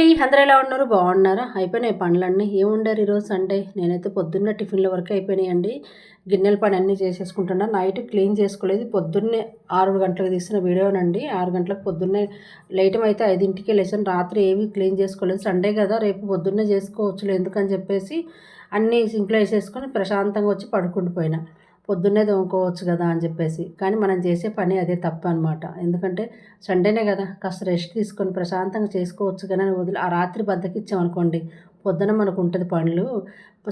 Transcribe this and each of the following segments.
అండి అందరూ ఎలా ఉన్నారు? బాగున్నారా? అయిపోయినాయి పనులన్నీ? ఏముండారు ఈరోజు సండే? నేనైతే పొద్దున్న టిఫిన్ల వరకు అయిపోయినాయండి. గిన్నెల పని అన్నీ చేసేసుకుంటున్నా. నైట్ క్లీన్ చేసుకోలేదు. పొద్దున్నే ఆరు గంటలకు తీసిన వీడియోనండి. ఆరు గంటలకు పొద్దున్నే లేటం అయితే ఐదింటికి లేచాను. రాత్రి ఏమీ క్లీన్ చేసుకోలేదు. సండే కదా రేపు పొద్దున్నే చేసుకోవచ్చు ఎందుకని చెప్పేసి అన్నీ సింక్లో వేసేసుకొని ప్రశాంతంగా వచ్చి పడుకుండిపోయినా. పొద్దున్నే తోముకోవచ్చు కదా అని చెప్పేసి. కానీ మనం చేసే పని అదే తప్పు అనమాట ఎందుకంటే సండేనే కదా కాస్త రెస్ట్ తీసుకొని ప్రశాంతంగా చేసుకోవచ్చు కానీ వదిలి ఆ రాత్రి బద్దకిచ్చామనుకోండి పొద్దున మనకు ఉంటుంది పనులు.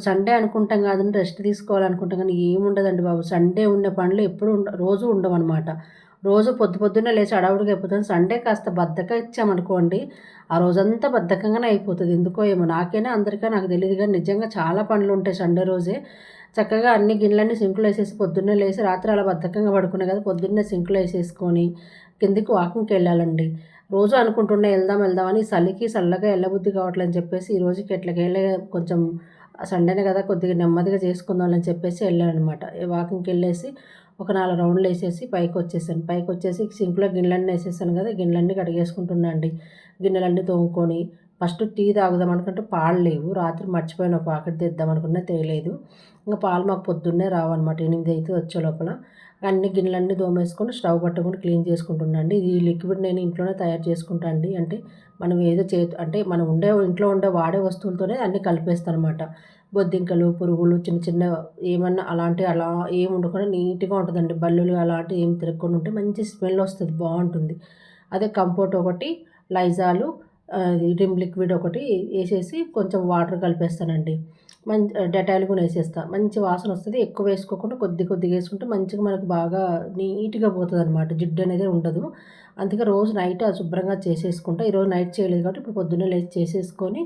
సండే అనుకుంటాం కాదని రెస్ట్ తీసుకోవాలనుకుంటాం కానీ ఏముండదండి బాబు. సండే ఉండే పనులు ఎప్పుడు ఉండ రోజు ఉండవన్నమాట. రోజు పొద్దు పొద్దున్నే లేచి అడవుడికి అయిపోతుంది. సండే కాస్త బద్దక ఇచ్చామనుకోండి ఆ రోజంతా బద్ధకంగానే అయిపోతుంది. ఎందుకో ఏమో నాకైనా అందరికీ నాకు తెలియదు కానీ నిజంగా చాలా పనులు ఉంటాయి సండే రోజే. చక్కగా అన్ని గిన్నెలన్నీ సింకులు వేసేసి పొద్దున్నే లేసి రాత్రి అలా బద్ధకంగా పడుకునే కదా పొద్దున్నే సింకులు వేసేసుకొని కిందికి వాకింగ్కి వెళ్ళాలండి. రోజు అనుకుంటున్నా వెళ్దాం వెళ్దామని చలికి చల్లగా వెళ్ళబుద్ధి కావట్లేదని చెప్పేసి ఈ రోజుకి ఎట్లకెళ్ళే కొంచెం సండేనే కదా కొద్దిగా నెమ్మదిగా చేసుకుందాం అని చెప్పేసి వెళ్ళాను అనమాట వాకింగ్కి వెళ్ళేసి ఒక నాలుగు రౌండ్లు వేసేసి పైకి వచ్చేసాను. పైకి వచ్చేసి సింక్లో గిన్నెలన్నీ వేసేసాను కదా గిన్నెలన్నీ కడిగేసుకుంటున్నాను అండి. గిన్నెలన్నీ తోముకొని ఫస్ట్ టీ తాగుదాం అనుకుంటే పాలు లేవు. రాత్రి మర్చిపోయిన. ఒక పాకెట్ తెద్దాం అనుకున్నా తేలేదు. ఇంకా పాలు మాకు పొద్దున్నే రావన్నమాట. ఎనిమిది అయితే వచ్చే లోపల. అన్ని గిన్నెలన్నీ దోమేసుకొని స్టవ్ పట్టుకొని క్లీన్ చేసుకుంటున్నా అండి. ఈ లిక్విడ్ నేను ఇంట్లోనే తయారు చేసుకుంటా అండి. అంటే మనం ఏదో చే అంటే మనం ఉండే ఇంట్లో ఉండే వాడే వస్తువులతోనే అన్నీ కలిపేస్తాను అనమాట బొద్దింకలు పురుగులు చిన్న చిన్న ఏమన్నా అలాంటి అలా ఏమి ఉండకుండా నీట్గా ఉంటుందండి. బల్లులు అలాంటివి ఏమి తిరగకుండా ఉంటే మంచి స్మెల్ వస్తుంది. బాగుంటుంది. అదే కంపోర్ట్ ఒకటి లైజాలు రిమ్ లిక్విడ్ ఒకటి వేసేసి కొంచెం వాటర్ కలిపేస్తానండి. మంచి డెటాయిల్ కూడా వేసేస్తా. మంచి వాసన వస్తుంది. ఎక్కువ వేసుకోకుండా కొద్ది కొద్దిగా వేసుకుంటే మంచిగా మనకు బాగా నీట్గా పోతుంది అనమాట జిడ్డు అనేది ఉండదు. అందుకే రోజు నైట్ శుభ్రంగా చేసేసుకుంటా. ఈరోజు నైట్ చేయలేదు కాబట్టి ఇప్పుడు పొద్దున్నే లేచి చేసేసుకొని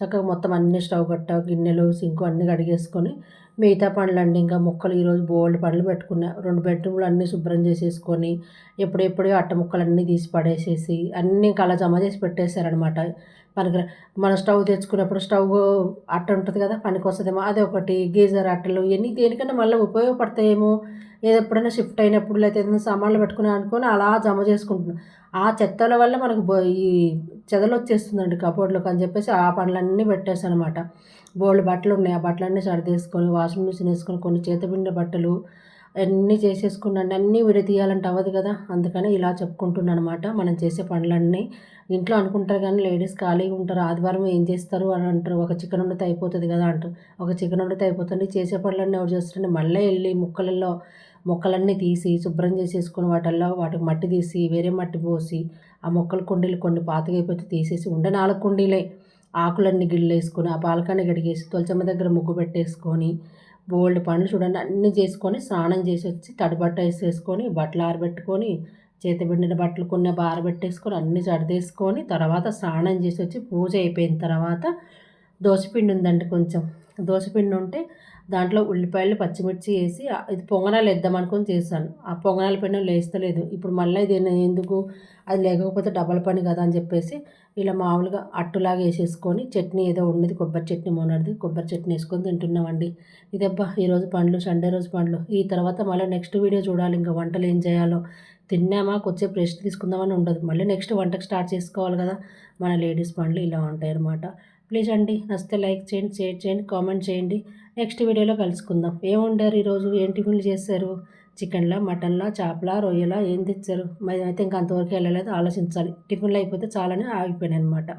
చక్కగా మొత్తం అన్ని స్టవ్ గట్ట గిన్నెలు సింకు అన్నీ కడిగేసుకొని మిగతా పనులండి ఇంకా మొక్కలు ఈరోజు బోల్డ్ పనులు పెట్టుకున్నా. రెండు బెడ్రూమ్లు అన్నీ శుభ్రం చేసేసుకొని ఎప్పుడెప్పుడు అట్ట ముక్కలన్నీ తీసి పడేసేసి అన్నీ కళ జమ చేసి పెట్టేశారనమాట మనకి మన స్టవ్ తెచ్చుకున్నప్పుడు స్టవ్ అట్ట ఉంటుంది కదా పనికి వస్తుందేమో. అది ఒకటి గీజర్ అట్టలు ఇవన్నీ దేనికన్నా మళ్ళీ ఉపయోగపడతాయేమో ఏదో ఎప్పుడైనా షిఫ్ట్ అయినప్పుడు లేకపోతే ఏదైనా సామాన్లు పెట్టుకుని అనుకొని అలా జమ చేసుకుంటున్నాం. ఆ చెత్తల వల్ల మనకు ఈ చెదలు వచ్చేస్తుందండి కబోర్డ్లోకి అని చెప్పేసి ఆ పనులన్నీ పెట్టేసాను అనమాట బోల్డ్ బట్టలు ఉన్నాయి ఆ బట్టలన్నీ సర్దేసుకొని వాషింగ్ మిషన్ వేసుకొని కొన్ని చేతబిండి బట్టలు అన్నీ చేసేసుకున్నాను అన్నీ విడతీయాలంటే అవ్వదు కదా! అందుకని ఇలా చెప్పుకుంటున్నాను అనమాట మనం చేసే పనులన్నీ ఇంట్లో అనుకుంటారు కానీ లేడీస్ ఖాళీగా ఉంటారు. ఆదివారం ఏం చేస్తారు అని అంటారు. ఒక చికెన్ వండితే అయిపోతుంది కదా అంటారు. ఒక చికెన్ వండితే అయిపోతుంది. చేసే పనులన్నీ ఎవరు చేస్తుంటే మళ్ళీ వెళ్ళి ముక్కలలో మొక్కలన్నీ తీసి శుభ్రం చేసేసుకుని వాటిల్లో వాటికి మట్టి తీసి వేరే మట్టి పోసి ఆ మొక్కల కుండీలు కొన్ని పాతగా తీసేసి ఉండే నాలుగు కుండీలే. ఆకులన్నీ గిళ్ళేసుకొని ఆ పాలకాన్ని గడిగేసి తులసమ్మ దగ్గర ముగ్గు పెట్టేసుకొని బోల్డ్ పనులు చూడండి అన్నీ చేసుకొని స్నానం చేసి వచ్చి తడిబట్ట వేసేసుకొని బట్టలు ఆరబెట్టుకొని చేతబిండిన బట్టలు కొన్ని ఆరబెట్టేసుకొని అన్నీ జడదేసుకొని తర్వాత స్నానం చేసి వచ్చి పూజ అయిపోయిన తర్వాత దోశపిండి ఉందండి కొంచెం. దోశపిండి ఉంటే దాంట్లో ఉల్లిపాయలు పచ్చిమిర్చి వేసి ఇది పొంగనాలు వేద్దాం అనుకొని చేశాను. ఆ పొంగనాల పిండి లేస్తలేదు. ఇప్పుడు మళ్ళీ ఇది ఎందుకు? అది లేకపోతే డబల్ పని కదా అని చెప్పేసి ఇలా మామూలుగా అట్టులాగా వేసేసుకొని చట్నీ ఏదో ఉండేది కొబ్బరి చట్నీ మొన్నది కొబ్బరి చట్నీ వేసుకొని తింటున్నామండి. ఇదబ్బా ఈరోజు పండ్లు సండే రోజు పండ్లు. ఈ తర్వాత మళ్ళీ నెక్స్ట్ వీడియో చూడాలి. ఇంకా వంటలు ఏం చేయాలో. తిన్నామా కొద్దిసేపు రెస్ట్ తీసుకుందామని ఉండదు. మళ్ళీ నెక్స్ట్ వంటకు స్టార్ట్ చేసుకోవాలి కదా. మన లేడీస్ పండ్లు ఇలా ఉంటాయి అన్నమాట ప్లీజ్ అండి నచ్చితే లైక్ చేయండి షేర్ చేయండి కామెంట్ చేయండి. నెక్స్ట్ వీడియోలో కలుసుకుందాం. ఏముండారు ఈరోజు? ఏం టిఫిన్లు చేశారు? చికెన్లా మటన్లా చేపల రొయ్యలా ఏం తెచ్చారు? మరి అయితే ఇంకా అంతవరకు వెళ్ళలేదు. ఆలోచించాలి. టిఫిన్లు అయిపోతే చాలని ఆగిపోయాను అనమాట